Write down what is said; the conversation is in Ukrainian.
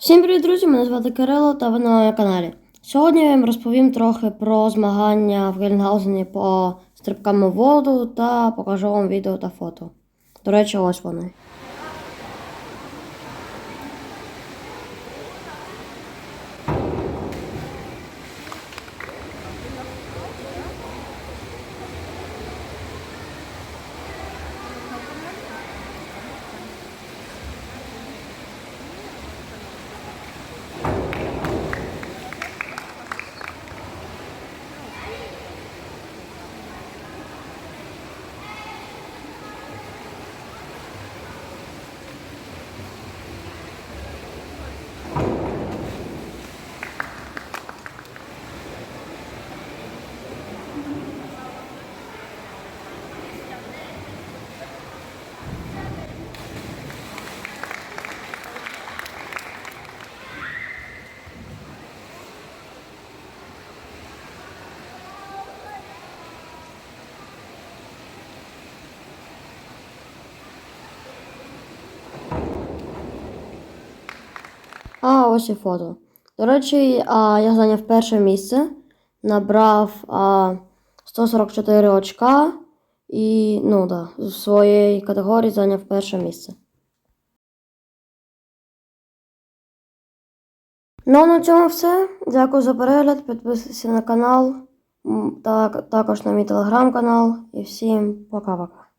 Всім привіт, друзі! Мене звати Кирило та ви на моєму каналі. Сьогодні я вам розповім трохи про змагання в Гельнгаузені по стрибкам у воду та покажу вам відео та фото. До речі, ось вони. А ось і фото. До речі, а, я зайняв перше місце, набрав а, 144 очка і ну, да, в своїй категорії зайняв перше місце. Ну, а на цьому все. Дякую за перегляд. Підписуйся на канал, м, та, також на мій телеграм-канал. І всім пока-пока.